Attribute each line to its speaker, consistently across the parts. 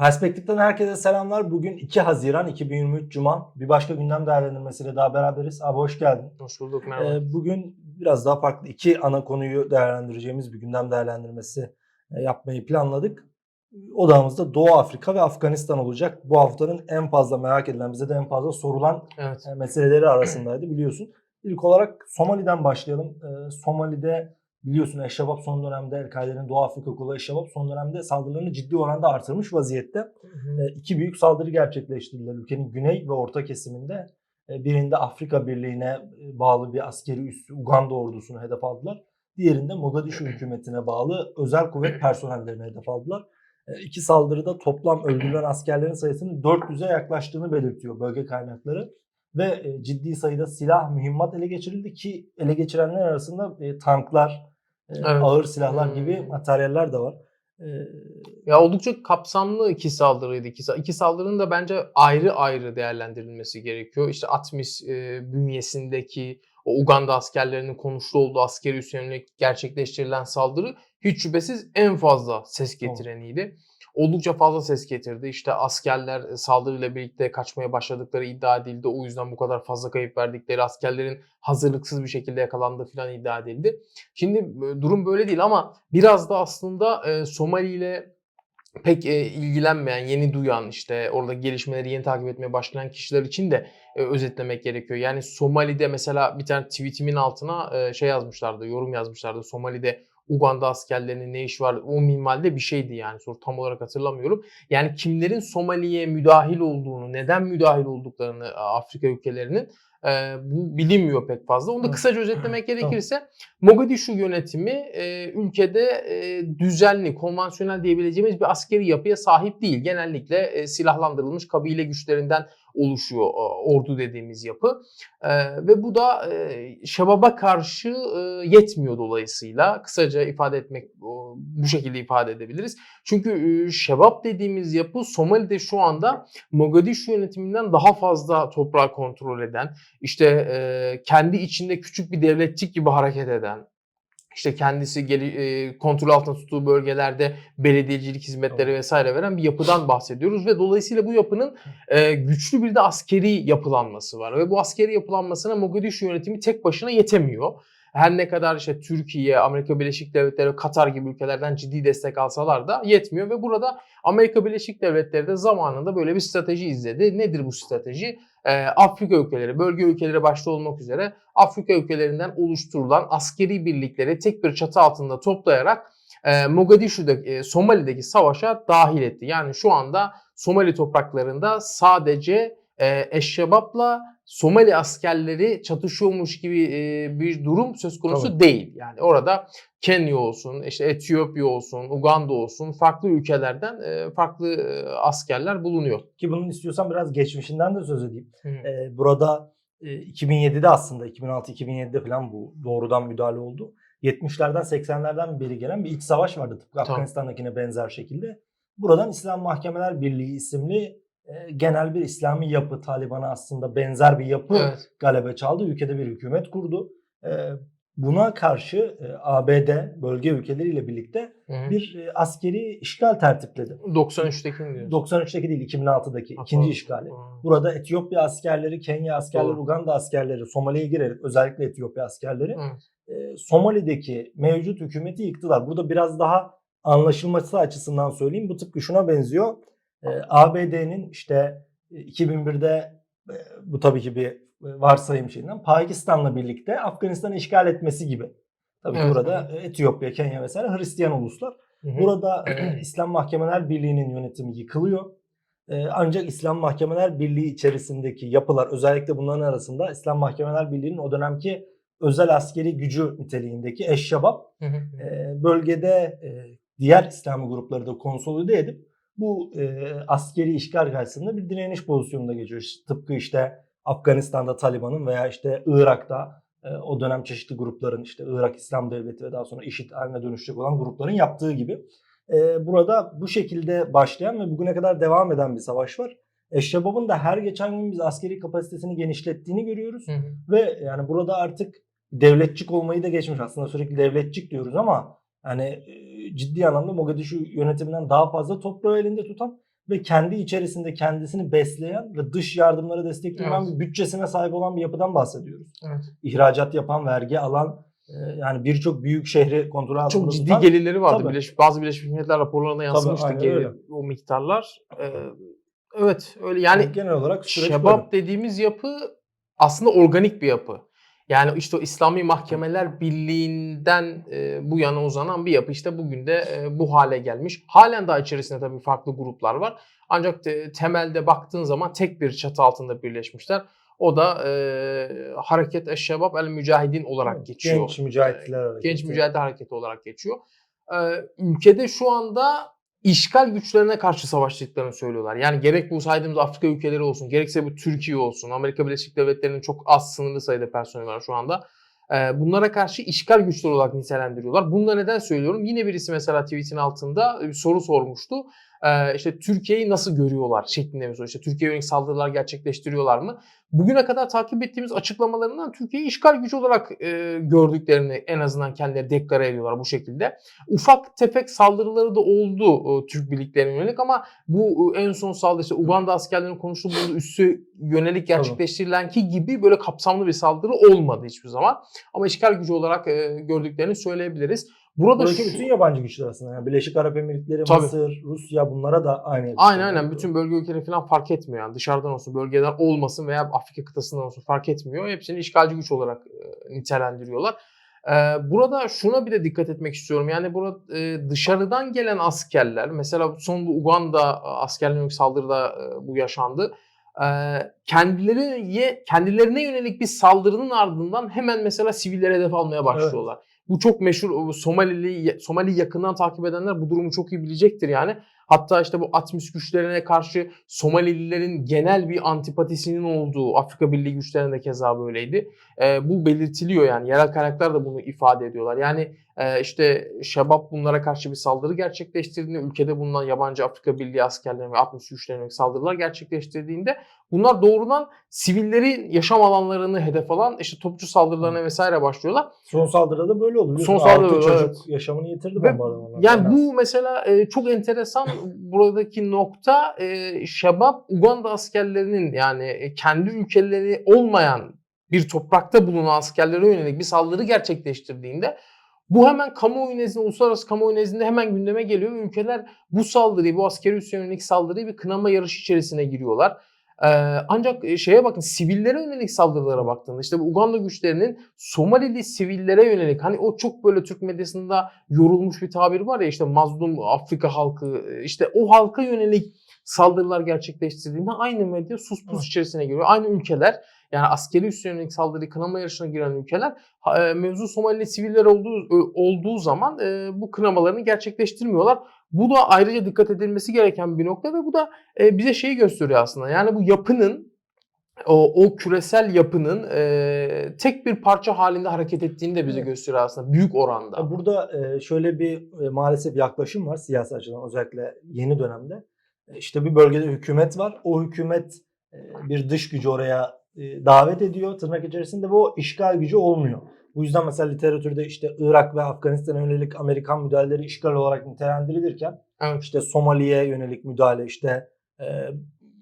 Speaker 1: Perspektiften herkese selamlar. Bugün 2 Haziran 2023 Cuma. Bir başka gündem değerlendirmesiyle daha beraberiz. Abi hoş geldin.
Speaker 2: Hoş bulduk merhaba.
Speaker 1: Ee, bugün biraz daha farklı iki ana konuyu değerlendireceğimiz bir gündem değerlendirmesi e, yapmayı planladık. Odağımızda Doğu Afrika ve Afganistan olacak. Bu haftanın en fazla merak edilen, bize de en fazla sorulan
Speaker 2: evet.
Speaker 1: e, meseleleri arasındaydı biliyorsun. İlk olarak Somali'den başlayalım. Ee, Somali'de biliyorsun Eşşebab son dönemde El-Kaide'nin Doğu Afrika kolu Eşşebab son dönemde saldırılarını ciddi oranda artırmış vaziyette. E, iki büyük saldırı gerçekleştirdiler ülkenin güney ve orta kesiminde. E, Birinde Afrika Birliği'ne e, bağlı bir askeri üssü Uganda ordusunu hedef aldılar. Diğerinde Mogadishu hükümetine bağlı özel kuvvet personellerine hedef aldılar. E, İki saldırıda toplam öldürülen askerlerin sayısının 400'e yaklaştığını belirtiyor bölge kaynakları. Ve e, ciddi sayıda silah, mühimmat ele geçirildi ki ele geçirenler arasında e, tanklar, e,
Speaker 2: Evet.
Speaker 1: ağır silahlar gibi
Speaker 2: Hmm.
Speaker 1: materyaller de var. E,
Speaker 2: Ya oldukça kapsamlı iki saldırıydı. İki, iki saldırının da bence ayrı ayrı değerlendirilmesi gerekiyor. İşte Atmis e, bünyesindeki o Uganda askerlerinin konuşlu olduğu askeri üsse yönelik gerçekleştirilen saldırı hiç şüphesiz en fazla ses getireniydi. Oldukça fazla ses getirdi. İşte askerler e, saldırıyla birlikte kaçmaya başladıkları iddia edildi. O yüzden bu kadar fazla kayıp verdikleri askerlerin hazırlıksız bir şekilde yakalandığı falan iddia edildi. Şimdi e, durum böyle değil ama biraz da aslında e, Somali ile pek ilgilenmeyen, yeni duyan işte orada gelişmeleri yeni takip etmeye başlayan kişiler için de özetlemek gerekiyor. Yani Somali'de mesela bir tane tweetimin altına şey yazmışlardı, yorum yazmışlardı. Somali'de Uganda askerlerinin ne işi var? O minvalde bir şeydi yani. Soru tam olarak hatırlamıyorum. Yani kimlerin Somali'ye müdahil olduğunu, neden müdahil olduklarını e, Afrika ülkelerinin e, bu bilinmiyor pek fazla. Onu da kısaca özetlemek gerekirse Mogadishu yönetimi e, ülkede e, düzenli, konvansiyonel diyebileceğimiz bir askeri yapıya sahip değil. Genellikle e, silahlandırılmış kabile güçlerinden oluşuyor ordu dediğimiz yapı. Ve bu da Şebab'a karşı yetmiyor dolayısıyla. Kısaca ifade etmek bu şekilde ifade edebiliriz. Çünkü Şebab dediğimiz yapı Somali'de şu anda Mogadishu yönetiminden daha fazla toprağı kontrol eden, işte kendi içinde küçük bir devletçik gibi hareket eden, işte kendisi geli, e, kontrol altında tuttuğu bölgelerde belediyecilik hizmetleri vesaire veren bir yapıdan bahsediyoruz ve dolayısıyla bu yapının e, güçlü bir de askeri yapılanması var ve bu askeri yapılanmasına Mogadishu yönetimi tek başına yetemiyor. Her ne kadar işte Türkiye, Amerika Birleşik Devletleri, Katar gibi ülkelerden ciddi destek alsalar da yetmiyor ve burada Amerika Birleşik Devletleri de zamanında böyle bir strateji izledi. Nedir bu strateji? Ee, Afrika ülkeleri, bölge ülkeleri başta olmak üzere Afrika ülkelerinden oluşturulan askeri birlikleri tek bir çatı altında toplayarak e, Mogadishu'daki, e, Somali'deki savaşa dahil etti. Yani şu anda Somali topraklarında sadece e, Eşşebab'la Somali askerleri çatışıyormuş gibi e, bir durum söz konusu
Speaker 1: Tabii.
Speaker 2: değil. Yani orada Kenya olsun, işte Etiyopya olsun, Uganda olsun farklı ülkelerden e, farklı e, askerler bulunuyor.
Speaker 1: Ki bunun istiyorsan biraz geçmişinden de söz edeyim.
Speaker 2: Hı.
Speaker 1: Ee, burada e, 2007'de aslında 2006-2007'de falan bu doğrudan müdahale oldu. 70'lerden 80'lerden beri gelen bir iç savaş vardı tıpkı
Speaker 2: Tamam.
Speaker 1: Afganistan'dakine benzer şekilde. Buradan İslam Mahkemeler Birliği isimli e, genel bir İslami yapı Taliban'a aslında benzer bir yapı
Speaker 2: Evet.
Speaker 1: galebe çaldı. Ülkede bir hükümet kurdu. E, buna karşı e, ABD bölge ülkeleriyle birlikte
Speaker 2: Hı hı.
Speaker 1: bir e, askeri işgal tertipledi.
Speaker 2: 93'teki mi diyorsun?
Speaker 1: 93'teki değil 2006'daki
Speaker 2: Ha,
Speaker 1: ikinci işgali.
Speaker 2: Aa.
Speaker 1: Burada Etiyopya askerleri, Kenya askerleri,
Speaker 2: Doğru.
Speaker 1: Uganda askerleri Somali'ye girerek özellikle Etiyopya askerleri
Speaker 2: Evet.
Speaker 1: e, Somali'deki mevcut hükümeti yıktılar. Burada biraz daha anlaşılması açısından söyleyeyim. Bu tıpkı şuna benziyor. E, ABD'nin işte e, 2001'de e, bu tabii ki bir e, varsayım şeyinden Pakistan'la birlikte Afganistan'ı işgal etmesi gibi. Tabii
Speaker 2: Evet.
Speaker 1: burada e, Etiyopya, Kenya vesaire Hristiyan uluslar.
Speaker 2: Hı hı.
Speaker 1: Burada e, İslam Mahkemeler Birliği'nin yönetimi yıkılıyor. E, ancak İslam Mahkemeler Birliği içerisindeki yapılar özellikle bunların arasında İslam Mahkemeler Birliği'nin o dönemki özel askeri gücü niteliğindeki
Speaker 2: hı.
Speaker 1: e, bölgede e, diğer İslami grupları da konsolide edip bu e, askeri işgal karşısında bir direniş pozisyonunda geçiyor. İşte Tıpkı işte Afganistan'da Taliban'ın veya işte Irak'ta e, o dönem çeşitli grupların işte Irak İslam Devleti ve daha sonra IŞİD haline dönüşecek olan grupların yaptığı gibi. E, burada bu şekilde başlayan ve bugüne kadar devam eden bir savaş var. Eşşebab'ın da her geçen gün biz askeri kapasitesini genişlettiğini görüyoruz.
Speaker 2: Hı hı.
Speaker 1: Ve yani burada artık devletçik olmayı da geçmiş. Aslında sürekli devletçik diyoruz ama yani e, ciddi anlamda Mogadishu yönetiminden daha fazla toprağı elinde tutan ve kendi içerisinde kendisini besleyen ve dış yardımları destekleyen
Speaker 2: Evet.
Speaker 1: bir bütçesine sahip olan bir yapıdan bahsediyoruz.
Speaker 2: Evet.
Speaker 1: İhracat yapan, vergi alan, e, yani birçok büyük şehri kontrol altında
Speaker 2: Çok ciddi
Speaker 1: tutan-
Speaker 2: gelirleri vardı.
Speaker 1: Tabii.
Speaker 2: Birleşmiş, bazı Birleşmiş Milletler raporlarına yansımıştı
Speaker 1: öyle.
Speaker 2: o miktarlar. Ee, evet öyle yani
Speaker 1: Yani genel olarak
Speaker 2: Şebap dediğimiz yapı aslında organik bir yapı. Yani işte o İslami Mahkemeler Birliği'nden e, bu yana uzanan bir yapı işte bugün de e, bu hale gelmiş. Halen daha içerisinde tabii farklı gruplar var. Ancak te- temelde baktığın zaman tek bir çatı altında birleşmişler. O da e, Hareket Eşşebab El Mücahidin olarak geçiyor.
Speaker 1: Genç mücahitler hareketi.
Speaker 2: Genç Mücadele Hareketi olarak geçiyor. Ee, ülkede şu anda işgal güçlerine karşı savaştıklarını söylüyorlar. Yani gerek bu saydığımız Afrika ülkeleri olsun, gerekse bu Türkiye olsun, Amerika Birleşik Devletleri'nin çok az sınırlı sayıda personeli var şu anda. Ee, bunlara karşı işgal güçleri olarak nitelendiriyorlar. Bunu da neden söylüyorum? Yine birisi mesela tweetin altında bir soru sormuştu. Ee, işte Türkiye'yi nasıl görüyorlar şeklinde bir soru. İşte Türkiye'ye yönelik saldırılar gerçekleştiriyorlar mı? Bugüne kadar takip ettiğimiz açıklamalarından Türkiye'yi işgal gücü olarak e, gördüklerini en azından kendileri deklare ediyorlar bu şekilde. Ufak tefek saldırıları da oldu e, Türk birliklerine yönelik ama bu e, en son saldırı işte Uganda askerlerinin konuştuğu bulunduğu üssü yönelik gerçekleştirilenki gibi böyle kapsamlı bir saldırı olmadı hiçbir zaman. Ama işgal gücü olarak e, gördüklerini söyleyebiliriz. Burada
Speaker 1: Buradaki
Speaker 2: şu-
Speaker 1: bütün yabancı güçler aslında. Yani Birleşik Arap Emirlikleri,
Speaker 2: Tabii.
Speaker 1: Mısır, Rusya bunlara da aynı.
Speaker 2: Aynen aynen bütün bölge ülkeleri falan fark etmiyor. Yani dışarıdan olsun, bölgeden olmasın veya Afrika kıtasından olsun fark etmiyor. Hepsini işgalci güç olarak e, nitelendiriyorlar. E, burada şuna bir de dikkat etmek istiyorum. Yani burada e, dışarıdan gelen askerler, mesela son bu Uganda askerlerine yönelik saldırıda e, bu yaşandı. E, kendileri kendilerine yönelik bir saldırının ardından hemen mesela sivillere hedef almaya başlıyorlar. Bu çok meşhur Somalili Somali yakından takip edenler bu durumu çok iyi bilecektir yani. Hatta işte bu Atmis güçlerine karşı Somalililerin genel bir antipatisinin olduğu Afrika Birliği güçlerinde de keza böyleydi. Ee, bu belirtiliyor yani yerel kaynaklar da bunu ifade ediyorlar. Yani e, işte Şebap bunlara karşı bir saldırı gerçekleştirdiğinde ülkede bulunan yabancı Afrika Birliği askerlerine ve Atmis güçlerine saldırılar gerçekleştirdiğinde bunlar doğrudan sivillerin yaşam alanlarını hedef alan işte topçu saldırılarına vesaire başlıyorlar.
Speaker 1: Son saldırıda da böyle oldu.
Speaker 2: Son saldırıda
Speaker 1: çocuk yaşamını yitirdi
Speaker 2: Ve
Speaker 1: bombardımanlarda.
Speaker 2: Yani bu mesela e, çok enteresan buradaki nokta e, Şebap Uganda askerlerinin yani e, kendi ülkeleri olmayan bir toprakta bulunan askerlere yönelik bir saldırı gerçekleştirdiğinde bu hemen kamuoyu nezdinde, uluslararası kamuoyu nezdinde hemen gündeme geliyor. Ülkeler bu saldırıyı, bu askeri üsse yönelik saldırıyı bir kınama yarışı içerisine giriyorlar. Ee, ancak şeye bakın sivillere yönelik saldırılara baktığında işte bu Uganda güçlerinin Somalili sivillere yönelik hani o çok böyle Türk medyasında yorulmuş bir tabir var ya işte mazlum Afrika halkı işte o halka yönelik saldırılar gerçekleştirdiğinde aynı medya sus pus içerisine giriyor. Aynı ülkeler yani askeri üsse yönelik saldırı kınama yarışına giren ülkeler mevzu Somalili siviller olduğu olduğu zaman bu kınamalarını gerçekleştirmiyorlar. Bu da ayrıca dikkat edilmesi gereken bir nokta ve bu da e, bize şeyi gösteriyor aslında. Yani bu yapının o, o küresel yapının e, tek bir parça halinde hareket ettiğini de bize
Speaker 1: Evet.
Speaker 2: gösteriyor aslında büyük oranda.
Speaker 1: Burada e, şöyle bir e, maalesef yaklaşım var siyasi açıdan özellikle yeni dönemde. E, İşte bir bölgede hükümet var. O hükümet e, bir dış gücü oraya e, davet ediyor tırnak içerisinde o işgal gücü olmuyor. Bu yüzden mesela literatürde işte Irak ve Afganistan'a yönelik Amerikan müdahaleleri işgal olarak nitelendirilirken
Speaker 2: Evet.
Speaker 1: işte Somali'ye yönelik müdahale işte e,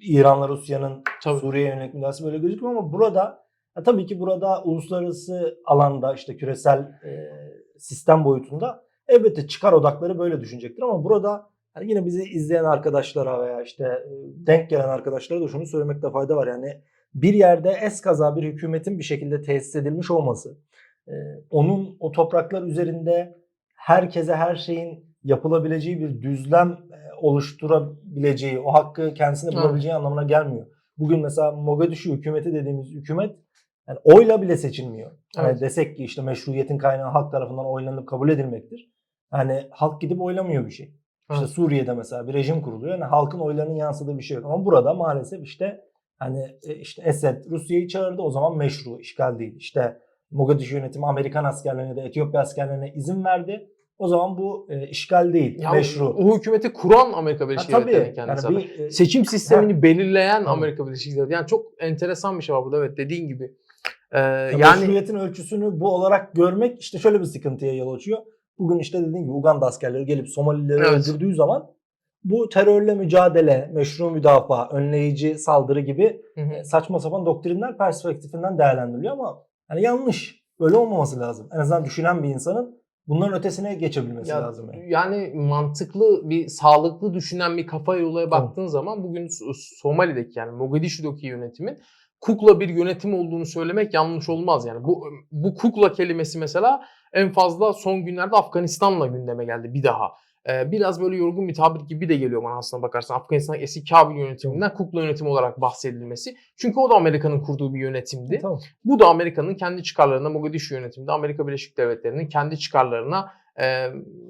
Speaker 1: İran'la Rusya'nın. Suriye'ye yönelik müdahalesi böyle gözükmüyor ama burada ya tabii ki burada uluslararası alanda işte küresel e, sistem boyutunda elbette çıkar odakları böyle düşünecektir ama burada yani yine bizi izleyen arkadaşlara veya işte e, denk gelen arkadaşlara da şunu söylemekte fayda var. Yani bir yerde eskaza bir hükümetin bir şekilde tesis edilmiş olması, onun o topraklar üzerinde herkese her şeyin yapılabileceği bir düzlem e, oluşturabileceği, o hakkı kendisine bulabileceği anlamına gelmiyor. Bugün mesela Mogadishu hükümeti dediğimiz hükümet yani oyla bile seçilmiyor. Yani
Speaker 2: Evet.
Speaker 1: desek ki işte meşruiyetin kaynağı halk tarafından oylanıp kabul edilmektir. Yani halk gidip oylamıyor bir şey. İşte
Speaker 2: Evet.
Speaker 1: Suriye'de mesela bir rejim kuruluyor. Yani halkın oylarının yansıdığı bir şey yok. Ama burada maalesef işte hani e, işte Esed Rusya'yı çağırdı o zaman meşru işgal değil. İşte Mogadishu yönetimi Amerikan askerlerine de Etiyopya askerlerine izin verdi. O zaman bu e, işgal değil,
Speaker 2: Ya
Speaker 1: meşru.
Speaker 2: O hükümeti kuran Amerika
Speaker 1: Ha,
Speaker 2: Birleşik Devletleri
Speaker 1: yani
Speaker 2: kendisi.
Speaker 1: bir, e,
Speaker 2: Seçim sistemini belirleyen
Speaker 1: Tabii.
Speaker 2: Amerika Birleşik Devletleri. Yani çok enteresan bir şey var burada evet dediğin gibi. Ee,
Speaker 1: yani
Speaker 2: yani
Speaker 1: meşruiyetin ölçüsünü bu olarak görmek işte şöyle bir sıkıntıya yol açıyor. Bugün işte dediğim gibi Uganda askerleri gelip Somalileri
Speaker 2: Evet.
Speaker 1: öldürdüğü zaman bu terörle mücadele, meşru müdafaa, önleyici saldırı gibi
Speaker 2: Hı hı.
Speaker 1: e, saçma sapan doktrinler perspektifinden değerlendiriliyor ama yani yanlış. Böyle olmaması lazım. En azından düşünen bir insanın bunların ötesine geçebilmesi
Speaker 2: Ya,
Speaker 1: lazım. Yani.
Speaker 2: yani mantıklı bir sağlıklı düşünen bir olaya
Speaker 1: Tamam.
Speaker 2: baktığın zaman bugün Somali'deki yani Mogadishu'daki yönetimin kukla bir yönetim olduğunu söylemek yanlış olmaz yani. Bu bu kukla kelimesi mesela en fazla son günlerde Afganistan'la gündeme geldi bir daha. Ee, biraz böyle yorgun bir tabir gibi de geliyor bana aslına bakarsan. Afganistan eski Kabil yönetiminden kukla yönetimi olarak bahsedilmesi. Çünkü o da Amerika'nın kurduğu bir yönetimdi.
Speaker 1: Tamam.
Speaker 2: Bu da Amerika'nın kendi çıkarlarına, Mogadishu yönetiminde Amerika Birleşik Devletleri'nin kendi çıkarlarına e,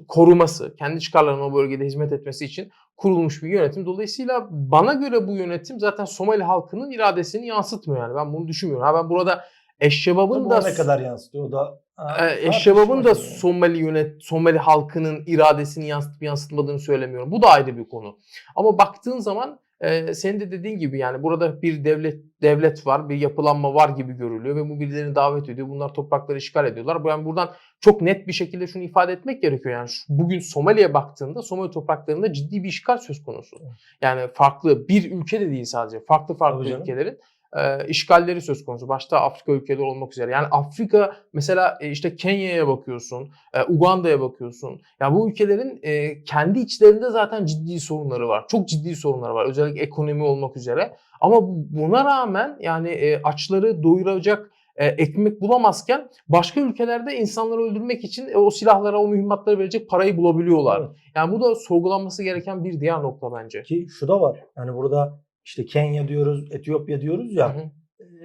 Speaker 2: koruması, kendi çıkarlarına o bölgede hizmet etmesi için kurulmuş bir yönetim. Dolayısıyla bana göre bu yönetim zaten Somali halkının iradesini yansıtmıyor yani. Ben bunu düşünmüyorum. Ha ben burada Eşşebab'ın
Speaker 1: Bu
Speaker 2: da
Speaker 1: ne kadar yansıtıyor o da
Speaker 2: e, Eşşebab'ın da
Speaker 1: tartışma yani.
Speaker 2: Somali yönet Somali halkının iradesini yansıtıp yansıtmadığını söylemiyorum. Bu da ayrı bir konu. Ama baktığın zaman e, senin de dediğin gibi yani burada bir devlet devlet var, bir yapılanma var gibi görülüyor ve bu birilerini davet ediyor. Bunlar toprakları işgal ediyorlar. Yani buradan çok net bir şekilde şunu ifade etmek gerekiyor. Yani bugün Somali'ye baktığında Somali topraklarında ciddi bir işgal söz konusu. Yani farklı bir ülke de değil sadece. Farklı farklı
Speaker 1: Tabii
Speaker 2: ülkelerin e, işgalleri söz konusu. Başta Afrika ülkeleri olmak üzere. Yani Afrika mesela e, işte Kenya'ya bakıyorsun, e, Uganda'ya bakıyorsun. Ya bu ülkelerin e, kendi içlerinde zaten ciddi sorunları var. Çok ciddi sorunları var. Özellikle ekonomi olmak üzere. Ama bu- buna rağmen yani e, açları doyuracak e, ekmek bulamazken başka ülkelerde insanları öldürmek için e, o silahlara, o mühimmatlara verecek parayı bulabiliyorlar. Yani bu da sorgulanması gereken bir diğer nokta bence.
Speaker 1: Ki şu da var. Yani burada işte Kenya diyoruz, Etiyopya diyoruz ya.
Speaker 2: Hı hı.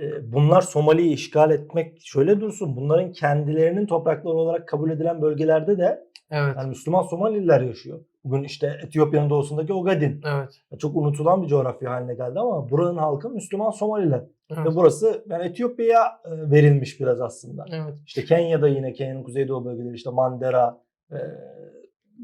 Speaker 1: e, Bunlar Somali'yi işgal etmek şöyle dursun. Bunların kendilerinin toprakları olarak kabul edilen bölgelerde de
Speaker 2: Evet.
Speaker 1: yani Müslüman Somaliler yaşıyor. Bugün işte Etiyopya'nın doğusundaki Ogadin.
Speaker 2: Evet.
Speaker 1: Çok unutulan bir coğrafya haline geldi ama buranın halkı Müslüman Somaliler.
Speaker 2: Evet.
Speaker 1: Ve burası yani Etiyopya'ya verilmiş biraz aslında.
Speaker 2: Evet.
Speaker 1: İşte Kenya'da yine Kenya'nın kuzeydoğu bölgeleri işte Mandera, e,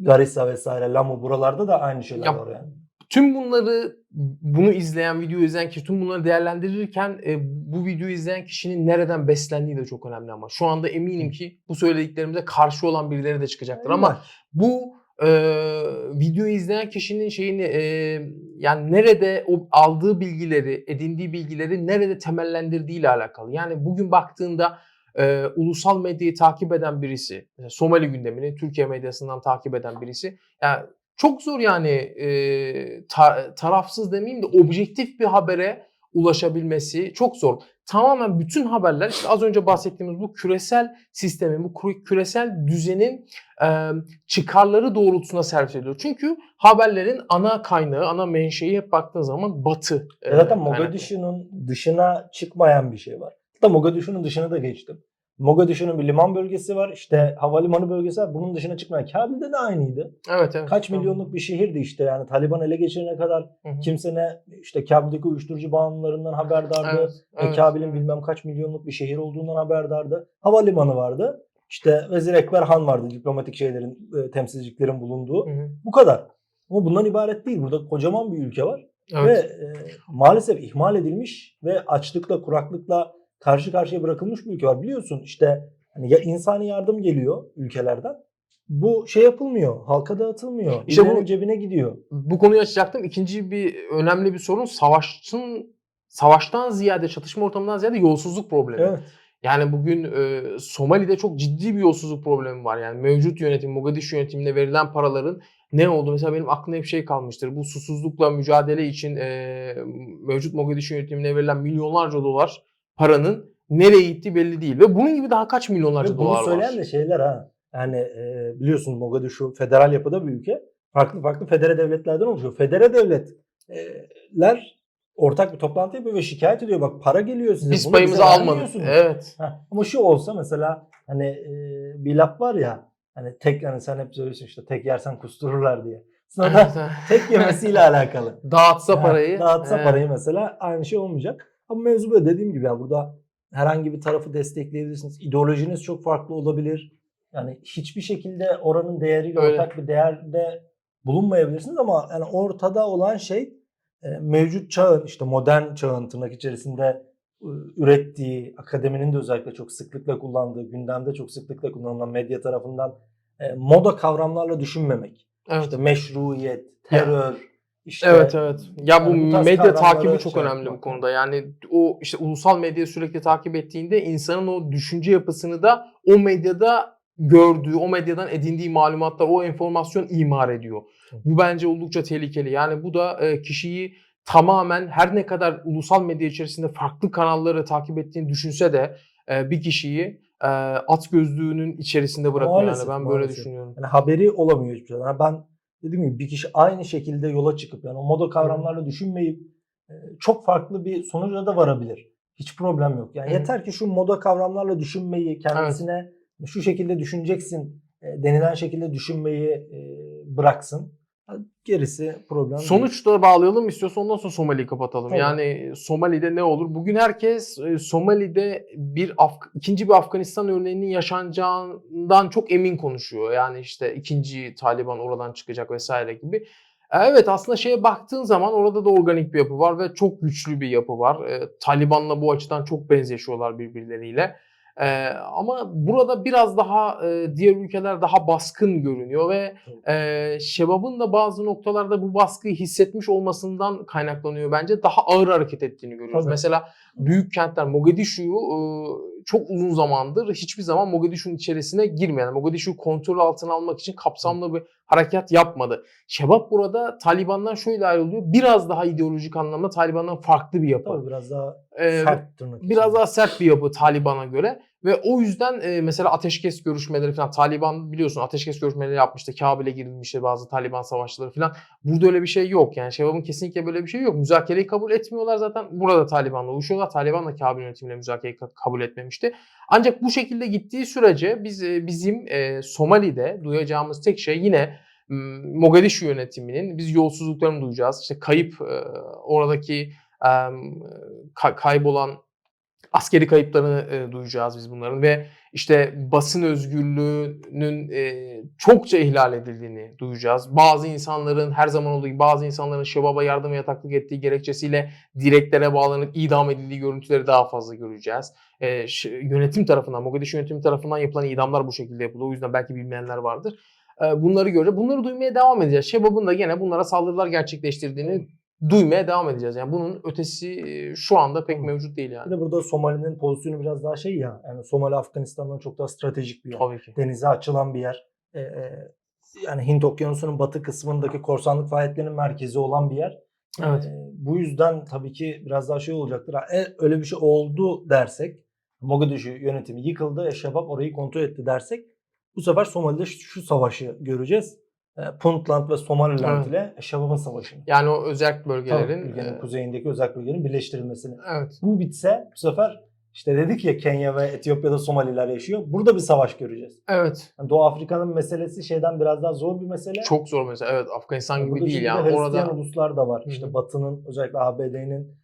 Speaker 1: Garissa vesaire, Lamu buralarda da aynı şeyler
Speaker 2: Ya,
Speaker 1: var yani.
Speaker 2: Tüm bunları bunu izleyen, videoyu izleyen kişi tüm bunları değerlendirirken e, bu videoyu izleyen kişinin nereden beslendiği de çok önemli ama. Şu anda eminim ki bu söylediklerimize karşı olan birileri de çıkacaktır ama bu e, videoyu izleyen kişinin şeyini e, yani nerede o aldığı bilgileri, edindiği bilgileri nerede temellendirdiği ile alakalı. Yani bugün baktığında e, ulusal medyayı takip eden birisi, mesela Somali gündemini Türkiye medyasından takip eden birisi, yani çok zor yani e, ta- tarafsız demeyeyim de objektif bir habere ulaşabilmesi çok zor. Tamamen bütün haberler işte az önce bahsettiğimiz bu küresel sistemin, bu kü- küresel düzenin e, çıkarları doğrultusunda servis ediyor. Çünkü haberlerin ana kaynağı, ana menşei hep baktığın zaman batı. e,
Speaker 1: zaten. Mogadishu'nun dışına çıkmayan bir şey var. Hatta Mogadishu'nun dışına da geçtim. Mogadishu'nun bir liman bölgesi var. işte havalimanı bölgesi var. Bunun dışına çıkmayan. Kabil'de de aynıydı.
Speaker 2: Evet, evet.
Speaker 1: Kaç
Speaker 2: Tamam.
Speaker 1: milyonluk bir şehirdi işte yani Taliban ele geçirene kadar
Speaker 2: Hı hı.
Speaker 1: kimse ne işte Kabil'deki uyuşturucu bağımlılarından haberdardı.
Speaker 2: Evet,
Speaker 1: ve
Speaker 2: evet.
Speaker 1: Kabil'in bilmem kaç milyonluk bir şehir olduğundan haberdardı. Havalimanı vardı. İşte Vezir Ekber Han vardı diplomatik şeylerin, e, temsilciliklerin bulunduğu.
Speaker 2: Hı hı.
Speaker 1: Bu kadar. Ama bundan ibaret değil. Burada kocaman bir ülke var.
Speaker 2: Evet.
Speaker 1: Ve e, maalesef ihmal edilmiş ve açlıkla, kuraklıkla karşı karşıya bırakılmış bir ülke var. Biliyorsun işte hani ya insani yardım geliyor ülkelerden. Bu şey yapılmıyor. Halka dağıtılmıyor.
Speaker 2: İşte bu-
Speaker 1: cebine gidiyor.
Speaker 2: bu konuyu açacaktım. İkinci bir önemli bir sorun savaşın savaştan ziyade çatışma ortamından ziyade yolsuzluk problemi.
Speaker 1: Evet.
Speaker 2: Yani bugün e, Somali'de çok ciddi bir yolsuzluk problemi var. Yani mevcut yönetim, Mogadishu yönetimine verilen paraların ne oldu? Mesela benim aklımda hep şey kalmıştır. Bu susuzlukla mücadele için e, mevcut Mogadishu yönetimine verilen milyonlarca dolar paranın nereye gittiği belli değil. Ve bunun gibi daha kaç milyonlarca
Speaker 1: Ve bunu
Speaker 2: dolar
Speaker 1: söyleyen
Speaker 2: var.
Speaker 1: de şeyler ha. Yani e, biliyorsun Mogadishu federal yapıda bir ülke. Farklı farklı federe devletlerden oluşuyor. Federe devletler ortak bir toplantı yapıyor ve şikayet ediyor. Bak para geliyor size.
Speaker 2: Biz
Speaker 1: bunu
Speaker 2: payımızı almadık. Evet.
Speaker 1: Ha, ama şu olsa mesela hani e, bir laf var ya hani tek hani sen hep söylüyorsun işte tek yersen kustururlar diye. Sonra tek yemesiyle alakalı.
Speaker 2: Dağıtsa
Speaker 1: Ha,
Speaker 2: parayı.
Speaker 1: Dağıtsa
Speaker 2: evet.
Speaker 1: parayı mesela aynı şey olmayacak. Ama mevzu böyle dediğim gibi yani burada herhangi bir tarafı destekleyebilirsiniz. İdeolojiniz çok farklı olabilir. Yani hiçbir şekilde oranın değeriyle
Speaker 2: Öyle.
Speaker 1: ortak bir değerde bulunmayabilirsiniz ama yani ortada olan şey e, mevcut çağın işte modern çağın tırnak içerisinde e, ürettiği, akademinin de özellikle çok sıklıkla kullandığı, gündemde çok sıklıkla kullanılan medya tarafından e, moda kavramlarla düşünmemek.
Speaker 2: Evet.
Speaker 1: işte meşruiyet, terör, işte
Speaker 2: Evet evet. Ya bu,
Speaker 1: Yani bu
Speaker 2: medya takibi çok
Speaker 1: şey
Speaker 2: önemli bu konuda. Yani o işte ulusal medyayı sürekli takip ettiğinde insanın o düşünce yapısını da o medyada gördüğü, o medyadan edindiği malumatlar, o enformasyon imar ediyor. Bu bence oldukça tehlikeli. Yani bu da e, kişiyi tamamen her ne kadar ulusal medya içerisinde farklı kanalları takip ettiğini düşünse de e, bir kişiyi e, at gözlüğünün içerisinde bırakıyor
Speaker 1: Maalesef,
Speaker 2: yani. Ben böyle
Speaker 1: maalesef.
Speaker 2: düşünüyorum.
Speaker 1: yani haberi olamıyor hiçbir. Yani ben dediğim gibi bir kişi aynı şekilde yola çıkıp yani o moda kavramlarla düşünmeyip e, çok farklı bir sonuca da varabilir. Hiç problem yok. Yani
Speaker 2: Hı
Speaker 1: yeter ki şu moda kavramlarla düşünmeyi kendisine şu şekilde düşüneceksin e, denilen şekilde düşünmeyi e, bıraksın. Gerisi problem değil.
Speaker 2: Sonuçta bağlayalım istiyorsan ondan sonra Somali'yi kapatalım.
Speaker 1: Tamam.
Speaker 2: Yani Somali'de ne olur? Bugün herkes e, Somali'de bir Af- ikinci bir Afganistan örneğinin yaşanacağından çok emin konuşuyor. Yani işte ikinci Taliban oradan çıkacak vesaire gibi. E, Evet aslında şeye baktığın zaman orada da organik bir yapı var ve çok güçlü bir yapı var. E, Taliban'la bu açıdan çok benzeşiyorlar birbirleriyle. E, ama burada biraz daha e, diğer ülkeler daha baskın görünüyor ve e, Şebab'ın da bazı noktalarda bu baskıyı hissetmiş olmasından kaynaklanıyor bence. Daha ağır hareket ettiğini görüyoruz.
Speaker 1: Tabii.
Speaker 2: Mesela büyük kentler Mogadishu'yu e, çok uzun zamandır hiçbir zaman Mogadishu'nun içerisine girmeyen, Mogadishu'yu kontrol altına almak için kapsamlı bir harekat yapmadı. Şebap burada Taliban'dan şöyle ayrılıyor. Biraz daha ideolojik anlamda Taliban'dan farklı bir yapı.
Speaker 1: Tabii biraz daha
Speaker 2: Ee,
Speaker 1: sert tırnak
Speaker 2: biraz
Speaker 1: içinde.
Speaker 2: daha sert bir yapı Taliban'a göre ve o yüzden e, mesela ateşkes görüşmeleri falan Taliban biliyorsun ateşkes görüşmeleri yapmıştı. Kabil'e girilmişti bazı Taliban savaşçıları falan. Burada öyle bir şey yok. Yani Şebab'ın kesinlikle böyle bir şey yok. Müzakereyi kabul etmiyorlar zaten. Burada Taliban'la uyuşuyorlar. Taliban da Kabil yönetimiyle müzakereyi ka- kabul etmemişti. Ancak bu şekilde gittiği sürece biz e, bizim e, Somali'de duyacağımız tek şey yine Mogadishu yönetiminin biz yolsuzluklarını duyacağız. İşte kayıp e, oradaki e, ka- kaybolan askeri kayıplarını e, duyacağız biz bunların ve işte basın özgürlüğünün e, çokça ihlal edildiğini duyacağız. Bazı insanların her zaman olduğu gibi bazı insanların Şebab'a yardım ve yataklık ettiği gerekçesiyle direklere bağlanıp idam edildiği görüntüleri daha fazla göreceğiz. E, yönetim tarafından, Mogadishu yönetimi tarafından yapılan idamlar bu şekilde yapılıyor. O yüzden belki bilmeyenler vardır. E, bunları göreceğiz. Bunları duymaya devam edeceğiz. Şebab'ın da gene bunlara saldırılar gerçekleştirdiğini duymaya devam edeceğiz. Yani bunun ötesi şu anda pek
Speaker 1: Hı.
Speaker 2: mevcut değil yani.
Speaker 1: Bir de burada Somali'nin pozisyonu biraz daha şey ya. Yani Somali Afganistan'dan çok daha stratejik bir yer.
Speaker 2: Tabii ki.
Speaker 1: Denize açılan bir yer. Ee, e, yani Hint Okyanusu'nun batı kısmındaki korsanlık faaliyetlerinin merkezi olan bir yer.
Speaker 2: Evet.
Speaker 1: Ee, bu yüzden tabii ki biraz daha şey olacaktır. E, öyle bir şey oldu dersek, Mogadishu yönetimi yıkıldı, Eşebab orayı kontrol etti dersek, bu sefer Somali'de şu, şu savaşı göreceğiz. Ee, Puntland ve Somaliland
Speaker 2: Evet.
Speaker 1: ile Eşebab'ın savaşını.
Speaker 2: Yani o özel
Speaker 1: Tabii,
Speaker 2: bölgelerin
Speaker 1: ülkenin
Speaker 2: e,
Speaker 1: kuzeyindeki özel bölgelerin birleştirilmesini.
Speaker 2: evet.
Speaker 1: Bu bitse bu sefer işte dedik ya Kenya ve Etiyopya'da Somaliler yaşıyor. Burada bir savaş göreceğiz.
Speaker 2: Evet.
Speaker 1: Yani Doğu Afrika'nın meselesi şeyden biraz daha zor bir mesele.
Speaker 2: Çok zor mesela. Evet Afganistan
Speaker 1: Yani
Speaker 2: gibi değil yani.
Speaker 1: Hristiyan
Speaker 2: Orada
Speaker 1: uluslar da var.
Speaker 2: Hı hı.
Speaker 1: İşte Batı'nın özellikle ABD'nin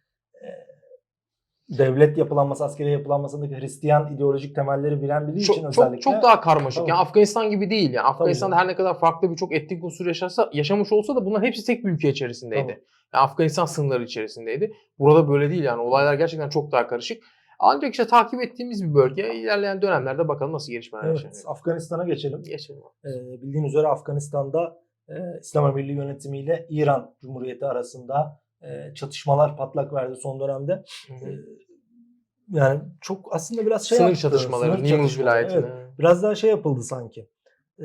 Speaker 1: devlet yapılanması, askeri yapılanmasındaki Hristiyan ideolojik temelleri bilen biri için
Speaker 2: çok,
Speaker 1: özellikle.
Speaker 2: çok çok daha karmaşık.
Speaker 1: Tabii.
Speaker 2: Yani Afganistan gibi değil yani. Afganistan'da her ne kadar farklı birçok etnik unsur yaşasa, yaşamış olsa da bunların hepsi tek bir ülke içerisindeydi.
Speaker 1: Tabii.
Speaker 2: Yani Afganistan sınırları içerisindeydi. Burada böyle değil yani. Olaylar gerçekten çok daha karışık. Ancak işte takip ettiğimiz bir bölge. İlerleyen dönemlerde bakalım nasıl gelişmeler
Speaker 1: Evet,
Speaker 2: yaşanacak.
Speaker 1: Afganistan'a geçelim.
Speaker 2: Geçelim.
Speaker 1: Ee, bildiğin üzere Afganistan'da e, İslam Emirliği yönetimi ile İran Cumhuriyeti arasında e, çatışmalar patlak verdi son dönemde. Yani çok aslında biraz şey
Speaker 2: Sınır
Speaker 1: yaptı,
Speaker 2: çatışmaları,
Speaker 1: sınır çatışmaları,
Speaker 2: vilayetine.
Speaker 1: evet. biraz daha şey yapıldı sanki. Ee,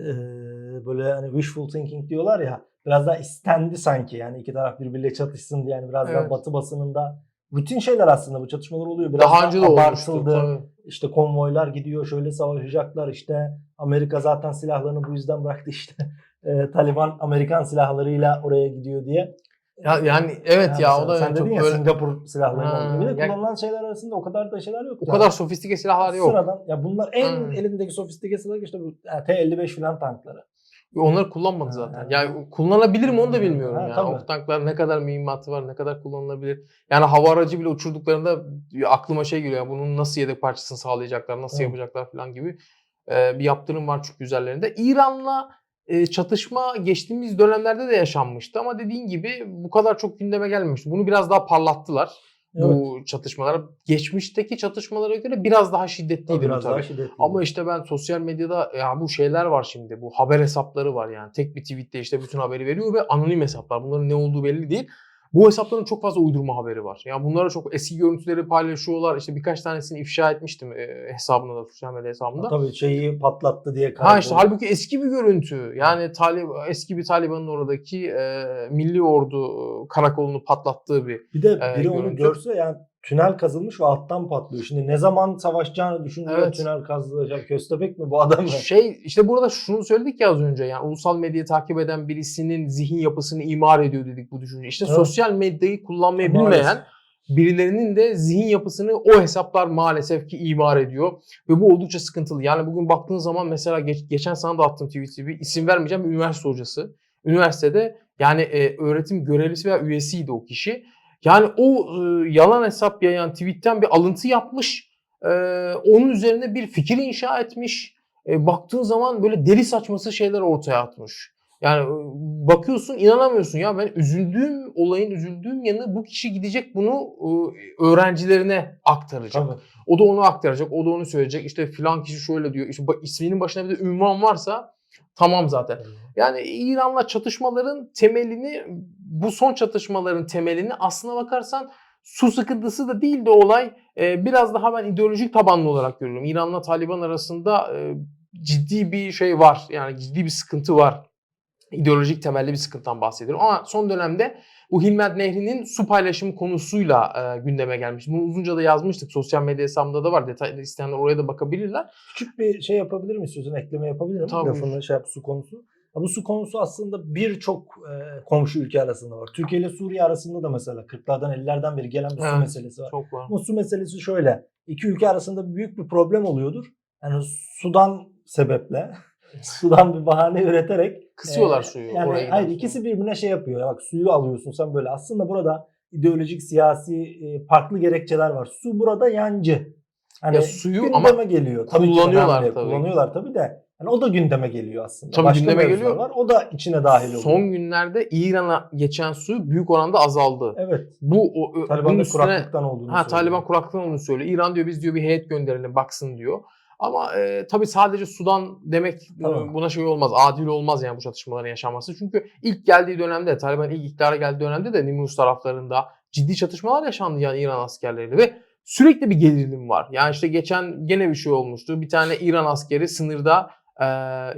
Speaker 1: böyle hani wishful thinking diyorlar ya. Biraz daha istendi sanki yani iki taraf birbiriyle çatışsın diye yani biraz daha
Speaker 2: Evet.
Speaker 1: Batı basınında bütün şeyler aslında bu çatışmalar oluyor. Biraz
Speaker 2: Daha önce de olmuştu.
Speaker 1: abartıldı.
Speaker 2: tabii.
Speaker 1: İşte konvoylar gidiyor şöyle savaşacaklar işte Amerika zaten silahlarını bu yüzden bıraktı işte Taliban Amerikan silahlarıyla oraya gidiyor diye.
Speaker 2: Ya, yani evet ya,
Speaker 1: mesela
Speaker 2: o da
Speaker 1: sen
Speaker 2: çok
Speaker 1: ya
Speaker 2: böyle
Speaker 1: Singapur silahları. Bir de
Speaker 2: ya-
Speaker 1: kullanılan şeyler arasında o kadar da şeyler yok.
Speaker 2: o kadar sofistike silahlar yok.
Speaker 1: Sıradan ya bunlar en
Speaker 2: Hmm.
Speaker 1: elindeki sofistike silahlar işte bu yani T-55 falan tankları.
Speaker 2: Onları kullanmadı
Speaker 1: Ha,
Speaker 2: zaten.
Speaker 1: ha.
Speaker 2: Yani kullanabilir mi onu da bilmiyorum
Speaker 1: Ha,
Speaker 2: yani.
Speaker 1: tabii.
Speaker 2: O tanklar ne kadar mühimmatı var, ne kadar kullanılabilir. Yani hava aracı bile uçurduklarında aklıma şey geliyor. ya, Bunun nasıl yedek parçasını sağlayacaklar, nasıl
Speaker 1: Evet.
Speaker 2: yapacaklar falan gibi e, bir yaptırım var çünkü üzerlerinde. İran'la çatışma geçtiğimiz dönemlerde de yaşanmıştı ama dediğin gibi bu kadar çok gündeme gelmemişti. Bunu biraz daha parlattılar. bu çatışmalar. Geçmişteki çatışmalara göre biraz daha şiddetliydi
Speaker 1: biraz
Speaker 2: tabii.
Speaker 1: daha şiddetli.
Speaker 2: Ama işte ben sosyal medyada ya bu şeyler var şimdi. Bu haber hesapları var yani. Tek bir tweette işte bütün haberi veriyor ve anonim hesaplar. Bunların ne olduğu belli değil. Bu hesapların çok fazla uydurma haberi var. Yani bunlara çok eski görüntüleri paylaşıyorlar. İşte birkaç tanesini ifşa etmiştim e, hesabımda da, sosyal medya hesabımda.
Speaker 1: Tabii şeyi patlattı diye
Speaker 2: Ha işte
Speaker 1: kayboldu.
Speaker 2: halbuki eski bir görüntü. Yani Talib eski bir Taliban'ın oradaki e, milli ordu e, karakolunu patlattığı bir
Speaker 1: Bir de
Speaker 2: e,
Speaker 1: biri onu
Speaker 2: görüntü.
Speaker 1: görse yani tünel kazılmış ve alttan patlıyor. Şimdi ne zaman savaşacağını düşündüğünde
Speaker 2: Evet.
Speaker 1: tünel kazılacak. Köstebek mi bu adam mı?
Speaker 2: şey işte burada şunu söyledik ya az önce yani ulusal medyayı takip eden birisinin zihin yapısını imar ediyor dedik bu düşünce. İşte
Speaker 1: Evet.
Speaker 2: sosyal medyayı kullanmayı
Speaker 1: Maalesef.
Speaker 2: bilmeyen birilerinin de zihin yapısını o hesaplar maalesef ki imar ediyor ve bu oldukça sıkıntılı. Yani bugün baktığın zaman mesela geç- geçen sana da attım tweet'i bir isim vermeyeceğim üniversite hocası. Üniversitede yani e, öğretim görevlisi veya üyesiydi o kişi. Yani o e, yalan hesap yayan tweetten bir alıntı yapmış. E, onun üzerine bir fikir inşa etmiş. E, baktığın zaman böyle deli saçması şeyler ortaya atmış. Yani e, bakıyorsun inanamıyorsun ya ben üzüldüğüm olayın üzüldüğüm yanı bu kişi gidecek bunu e, öğrencilerine aktaracak.
Speaker 1: Tabii.
Speaker 2: O da onu aktaracak, o da onu söyleyecek. İşte filan kişi şöyle diyor. İşte isminin başına bir de ünvan varsa tamam zaten. Yani İran'la çatışmaların temelini, bu son çatışmaların temelini aslına bakarsan su sıkıntısı da değil de olay e, biraz daha ben ideolojik tabanlı olarak görüyorum. İran'la Taliban arasında e, ciddi bir şey var. Yani ciddi bir sıkıntı var. İdeolojik temelli bir sıkıntıdan bahsediyorum. Ama son dönemde bu Hilmet Nehri'nin su paylaşımı konusuyla e, gündeme gelmiş. Bunu uzunca da yazmıştık. Sosyal medya hesabımda da var. Detaylı isteyenler oraya da bakabilirler.
Speaker 1: Küçük bir şey yapabilir miyiz? Sözün ekleme yapabilir miyim?
Speaker 2: Tabii.
Speaker 1: Lafını şey yap su konusu. Ya bu su konusu aslında birçok e, komşu ülke arasında var. Türkiye ile Suriye arasında da mesela 40'lardan 50'lerden beri gelen bir su
Speaker 2: Evet.
Speaker 1: meselesi var.
Speaker 2: Çok var.
Speaker 1: Ama su meselesi şöyle. İki ülke arasında büyük bir problem oluyordur. Yani sudan sebeple, sudan bir bahane üreterek
Speaker 2: Kısıyorlar
Speaker 1: e,
Speaker 2: suyu,
Speaker 1: Yani
Speaker 2: oraya
Speaker 1: hayır ikisi birbirine şey yapıyor. Ya Bak suyu alıyorsun sen böyle. Aslında burada ideolojik, siyasi e, farklı gerekçeler var. Su burada yancı. Hani
Speaker 2: Ya suyu ama
Speaker 1: geliyor. Tabii
Speaker 2: kullanıyorlar
Speaker 1: önemli,
Speaker 2: tabii.
Speaker 1: Kullanıyorlar tabii de. Yani o da gündeme geliyor aslında.
Speaker 2: Tabii
Speaker 1: Başka
Speaker 2: gündeme geliyor.
Speaker 1: Var. O da içine dahil oluyor.
Speaker 2: Son günlerde İran'a geçen su büyük oranda azaldı.
Speaker 1: Evet.
Speaker 2: Bu o,
Speaker 1: Taliban'da
Speaker 2: üstüne
Speaker 1: kuraklıktan olduğunu
Speaker 2: ha
Speaker 1: söylüyor.
Speaker 2: Taliban kuraklıktan onu söylüyor. İran diyor biz diyor bir heyet gönderelim baksın diyor. Ama e, tabii sadece Sudan demek e,
Speaker 1: Tamam.
Speaker 2: buna şey olmaz. Adil olmaz yani bu çatışmaların yaşanması. Çünkü ilk geldiği dönemde Taliban ilk iktidara geldiği dönemde de Nimruz taraflarında ciddi çatışmalar yaşandı yani İran askerleriyle ve sürekli bir gerilim var. Yani işte geçen gene bir şey olmuştu. Bir tane İran askeri sınırda e,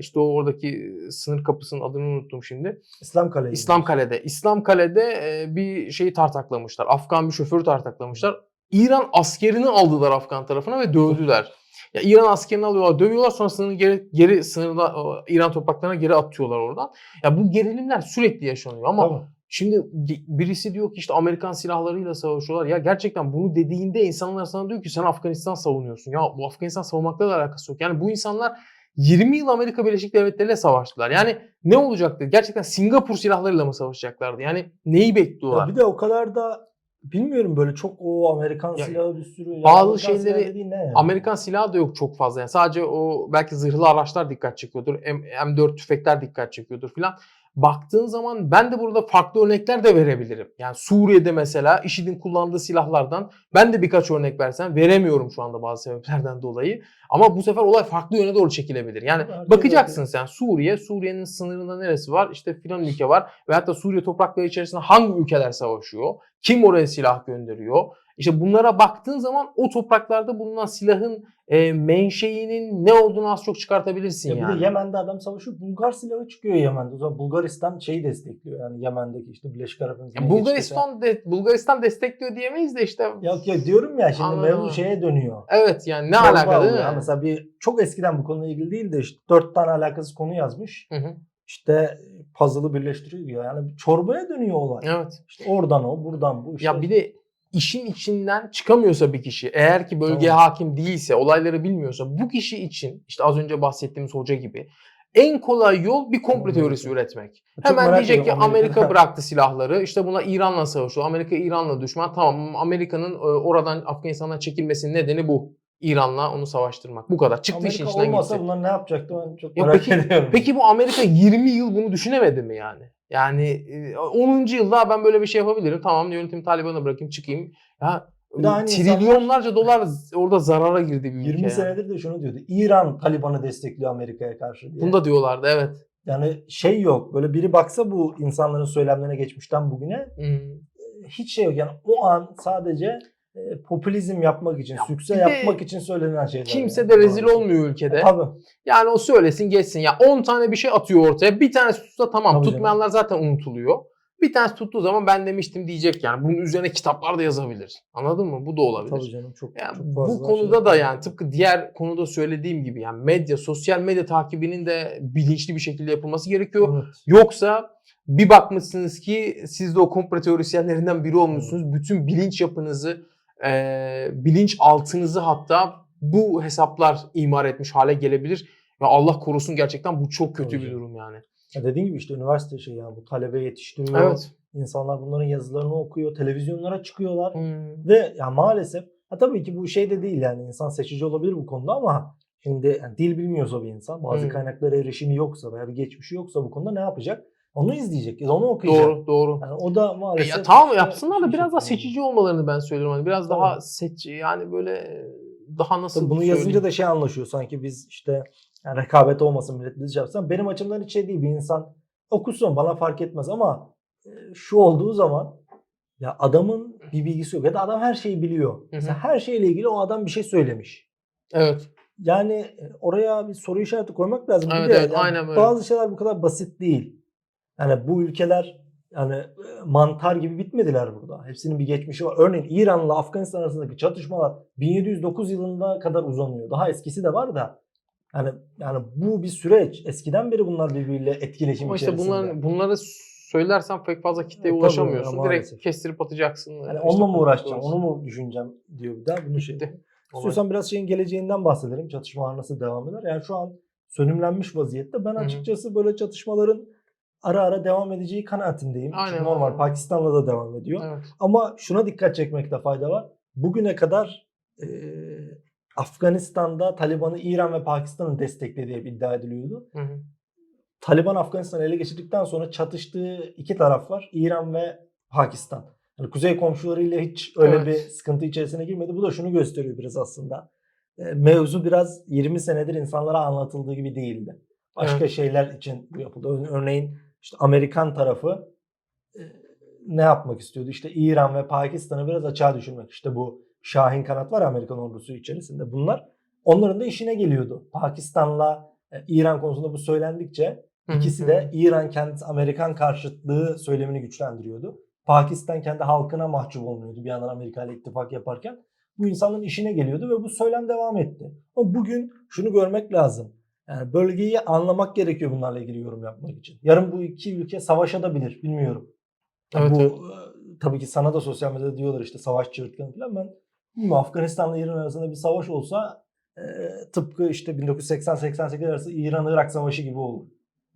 Speaker 2: işte o oradaki sınır kapısının adını unuttum şimdi.
Speaker 1: İslam Kale'yi.
Speaker 2: İslam Kale'de. İslam Kale'de e, bir şeyi tartaklamışlar. Afgan bir şoförü tartaklamışlar. İran askerini aldılar Afgan tarafına ve dövdüler. Ya İran askerini alıyorlar, dövüyorlar sonra sınırı geri, geri sınırda İran topraklarına geri atıyorlar oradan. Ya bu gerilimler sürekli yaşanıyor ama
Speaker 1: Tamam.
Speaker 2: şimdi birisi diyor ki işte Amerikan silahlarıyla savaşıyorlar. Ya gerçekten bunu dediğinde insanlar sana diyor ki sen Afganistan savunuyorsun. Ya bu Afganistan savunmakla da alakası yok. Yani bu insanlar 20 yıl Amerika Birleşik Devletleri ile savaştılar. Yani ne olacaktı? Gerçekten Singapur silahlarıyla mı savaşacaklardı? Yani neyi bekliyorlar?
Speaker 1: Ya bir de o kadar da bilmiyorum böyle çok o Amerikan
Speaker 2: Ya-
Speaker 1: silahı bir sürü. Ya
Speaker 2: Bazı
Speaker 1: Amerikan silahı
Speaker 2: şeyleri-
Speaker 1: dediğin ne yani?
Speaker 2: Amerikan silahı da yok çok fazla. Yani sadece o belki zırhlı araçlar dikkat çekiyordur. M- M4 tüfekler dikkat çekiyordur filan. Baktığın zaman ben de burada farklı örnekler de verebilirim. Yani Suriye'de mesela IŞİD'in kullandığı silahlardan ben de birkaç örnek versem veremiyorum şu anda bazı sebeplerden dolayı. Ama bu sefer olay farklı yöne doğru çekilebilir. Yani
Speaker 1: Herkes
Speaker 2: bakacaksın sen Suriye, Suriye'nin sınırında neresi var? İşte filan ülke var. Ve hatta Suriye toprakları içerisinde hangi ülkeler savaşıyor? Kim oraya silah gönderiyor? İşte bunlara baktığın zaman o topraklarda bulunan silahın e, menşeinin ne olduğunu az çok çıkartabilirsin
Speaker 1: Ya bir
Speaker 2: yani.
Speaker 1: de Yemen'de adam savaşıyor. Bulgar silahı çıkıyor Yemen'de. O zaman Bulgaristan şeyi destekliyor. Yani Yemen'deki işte Birleşik Arap
Speaker 2: Ya
Speaker 1: Emirlikleri'ne
Speaker 2: Bulgaristan de, Bulgaristan destekliyor diyemeyiz de işte.
Speaker 1: Yok ya diyorum ya şimdi
Speaker 2: Anladım.
Speaker 1: mevzu şeye dönüyor.
Speaker 2: Evet yani ne alaka değil mi?
Speaker 1: oluyor. Mesela bir çok eskiden bu konuyla ilgili değil de işte dört tane alakasız konu yazmış.
Speaker 2: Hı hı.
Speaker 1: İşte puzzle'ı birleştiriyor diyor. Yani bir çorbaya dönüyor olay.
Speaker 2: Evet.
Speaker 1: İşte oradan o, buradan bu. İşte
Speaker 2: Ya bir de işin içinden çıkamıyorsa bir kişi eğer ki bölgeye
Speaker 1: Tamam.
Speaker 2: hakim değilse olayları bilmiyorsa bu kişi için işte az önce bahsettiğimiz hoca gibi en kolay yol bir komplo teorisi üretmek.
Speaker 1: Çok
Speaker 2: Hemen diyecek ki Amerika
Speaker 1: Amerika'da.
Speaker 2: bıraktı silahları işte buna İran'la savaşıyor. Amerika İran'la düşman tamam Amerika'nın e, oradan Afganistan'dan çekilmesinin nedeni bu. İran'la onu savaştırmak. Bu kadar. Çıktı işin
Speaker 1: Amerika
Speaker 2: içinden
Speaker 1: olmasa bunlar ne yapacaktı ben çok
Speaker 2: Ya
Speaker 1: merak
Speaker 2: peki-
Speaker 1: ediyorum.
Speaker 2: Peki bu Amerika 20 yıl bunu düşünemedi mi yani? Yani e, 10. yılda ben böyle bir şey yapabilirim. Tamam yönetimi Taliban'a bırakayım çıkayım. Ya
Speaker 1: aynı
Speaker 2: trilyonlarca dolar orada zarara girdi bir ülke.
Speaker 1: 20
Speaker 2: yani.
Speaker 1: senedir de şunu diyordu. İran Taliban'ı destekliyor Amerika'ya karşı diye.
Speaker 2: Bunu da diyorlardı evet.
Speaker 1: Yani şey yok. Böyle biri baksa bu insanların söylemlerine geçmişten bugüne
Speaker 2: Hmm.
Speaker 1: hiç şey yok. Yani o an sadece e, popülizm yapmak için, sükse
Speaker 2: bir de
Speaker 1: yapmak için söylenen şeyler.
Speaker 2: Kimse
Speaker 1: yani.
Speaker 2: de rezil
Speaker 1: Maalesef.
Speaker 2: olmuyor ülkede.
Speaker 1: Tabii.
Speaker 2: Yani o söylesin geçsin. Ya 10 tane bir şey atıyor ortaya. Bir tanesi tutsa tamam.
Speaker 1: Tabii canım.
Speaker 2: Tutmayanlar zaten unutuluyor. Bir tanesi tuttuğu zaman ben demiştim diyecek yani. Bunun üzerine kitaplar da yazabilir. Anladın mı? Bu da olabilir.
Speaker 1: Tabii canım çok,
Speaker 2: Yani
Speaker 1: çok
Speaker 2: bu
Speaker 1: fazla
Speaker 2: konuda
Speaker 1: şey
Speaker 2: da yani tıpkı diğer konuda söylediğim gibi yani medya, sosyal medya takibinin de bilinçli bir şekilde yapılması gerekiyor.
Speaker 1: Evet.
Speaker 2: Yoksa bir bakmışsınız ki siz de o komplo teorisyenlerinden biri olmuşsunuz. Bütün bilinç yapınızı, e, bilinç altınızı hatta bu hesaplar imar etmiş hale gelebilir. Ve Allah korusun gerçekten bu çok kötü
Speaker 1: Tabii
Speaker 2: bir durum yani.
Speaker 1: Ya dediğin gibi işte üniversite şey yani bu talebe yetiştiriyor.
Speaker 2: Evet.
Speaker 1: İnsanlar bunların yazılarını okuyor, televizyonlara çıkıyorlar.
Speaker 2: Hmm.
Speaker 1: Ve ya maalesef ha tabii ki bu şey de değil yani insan seçici olabilir bu konuda ama şimdi yani dil bilmiyorsa bir insan, bazı
Speaker 2: Hmm.
Speaker 1: kaynaklara erişimi yoksa veya bir geçmişi yoksa bu konuda ne yapacak? Onu izleyecek ya da onu okuyacak.
Speaker 2: Doğru, doğru.
Speaker 1: Yani o da
Speaker 2: E
Speaker 1: maalesef
Speaker 2: ya tamam
Speaker 1: işte
Speaker 2: yapsınlar da
Speaker 1: şey
Speaker 2: biraz daha seçici olmalarını ben söylüyorum. Hani biraz daha seç yani böyle daha nasıl
Speaker 1: Tabii bunu
Speaker 2: söyleyeyim?
Speaker 1: yazınca da şey anlaşıyor sanki biz işte yani rekabet olmasın millet biz şey yapsın. Benim açımdan hiç şey değil bir insan okusun bana fark etmez ama e, şu olduğu zaman ya adamın bir bilgisi yok ya da adam her şeyi biliyor. Mesela her şeyle ilgili o adam bir şey söylemiş.
Speaker 2: Evet.
Speaker 1: Yani e, oraya bir soru işareti koymak lazım. Bir
Speaker 2: Evet,
Speaker 1: de
Speaker 2: evet,
Speaker 1: yani
Speaker 2: aynen böyle.
Speaker 1: Bazı şeyler bu kadar basit değil. Yani bu ülkeler yani e, mantar gibi bitmediler burada. Hepsinin bir geçmişi var. Örneğin İran'la Afganistan arasındaki çatışmalar 1709 yılına kadar uzanıyor. Daha eskisi de var da yani yani bu bir süreç. Eskiden beri bunlar birbiriyle etkileşim
Speaker 2: Ama işte
Speaker 1: içerisinde.
Speaker 2: bunların, bunları söylersen pek fazla kitleye
Speaker 1: Evet, tabii,
Speaker 2: ulaşamıyorsun.
Speaker 1: ya,
Speaker 2: Direkt
Speaker 1: maalesef.
Speaker 2: kestirip atacaksın.
Speaker 1: yani
Speaker 2: İşte
Speaker 1: onunla mı uğraşacağım, onu mu düşüneceğim diyor bir daha. Bunu şey. İstiyorsan biraz şeyin geleceğinden bahsedelim. Çatışmalar nasıl devam eder? Yani şu an sönümlenmiş vaziyette. Ben açıkçası böyle çatışmaların ara ara devam edeceği kanaatindeyim.
Speaker 2: Aynen,
Speaker 1: Çünkü normal
Speaker 2: aynen.
Speaker 1: Pakistan'la da devam ediyor.
Speaker 2: Evet.
Speaker 1: Ama şuna dikkat çekmekte fayda var. Bugüne kadar e, Afganistan'da Taliban'ı İran ve Pakistan'ın desteklediği iddia ediliyordu.
Speaker 2: Hı hı.
Speaker 1: Taliban Afganistan'ı ele geçirdikten sonra çatıştığı iki taraf var. İran ve Pakistan. Yani kuzey komşularıyla hiç öyle
Speaker 2: Evet.
Speaker 1: bir sıkıntı içerisine girmedi. Bu da şunu gösteriyor biraz aslında. Mevzu biraz 20 senedir insanlara anlatıldığı gibi değildi. Başka
Speaker 2: Evet.
Speaker 1: şeyler için bu yapıldı. Ör- Örneğin işte Amerikan tarafı e, ne yapmak istiyordu? İşte İran ve Pakistan'ı biraz açığa düşürmek. İşte bu Şahin kanat var Amerikan ordusu içerisinde. Bunlar onların da işine geliyordu. Pakistan'la e, İran konusunda bu söylendikçe İkisi de. İran kendisi Amerikan karşıtlığı söylemini güçlendiriyordu. Pakistan kendi halkına mahcup olmuyordu bir yandan Amerika ile ittifak yaparken. Bu insanların işine geliyordu ve bu söylem devam etti. Ama bugün şunu görmek lazım. Yani bölgeyi anlamak gerekiyor bunlarla ilgili yorum yapmak için. Yarın bu iki ülke savaşabilir bilmiyorum.
Speaker 2: Evet,
Speaker 1: bu
Speaker 2: evet.
Speaker 1: e, tabii ki sana da sosyal medyada diyorlar işte savaş çığırtkanı falan. Ben bilmiyorum Afganistan'la İran arasında bir savaş olsa e, tıpkı işte 1980-88 arası İran-Irak savaşı gibi olur.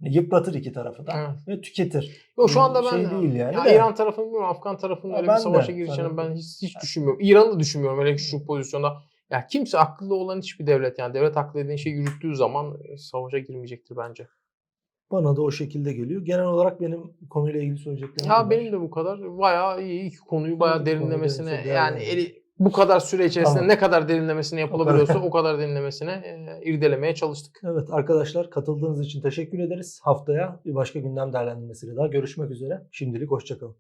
Speaker 1: Yıpratır iki tarafı da
Speaker 2: Evet.
Speaker 1: ve tüketir.
Speaker 2: Yo, şu anda ben
Speaker 1: Şey değil yani
Speaker 2: ya
Speaker 1: de.
Speaker 2: İran tarafını bilmiyorum, Afgan tarafının öyle bir savaşa
Speaker 1: de.
Speaker 2: gireceğini
Speaker 1: Sen-
Speaker 2: ben hiç, hiç düşünmüyorum. İran'ı da düşünmüyorum öyle şu pozisyonda. Ya kimse akıllı olan hiçbir devlet yani devlet aklı dediğin şey yürüttüğü zaman e, savaşa girmeyecektir bence.
Speaker 1: Bana da o şekilde geliyor. Genel olarak benim konuyla ilgili söyleyeceklerim
Speaker 2: Ya
Speaker 1: bunlar.
Speaker 2: benim de bu kadar. Bayağı iyi. iki konuyu bayağı
Speaker 1: derinlemesine
Speaker 2: yani
Speaker 1: değerlendirdik.
Speaker 2: eli, bu kadar süre içerisinde
Speaker 1: Tamam.
Speaker 2: ne kadar derinlemesine yapılabiliyorsa o kadar derinlemesine e, irdelemeye çalıştık.
Speaker 1: Evet arkadaşlar katıldığınız için teşekkür ederiz. Haftaya bir başka gündem değerlendirmesiyle daha görüşmek üzere. Şimdilik hoşçakalın.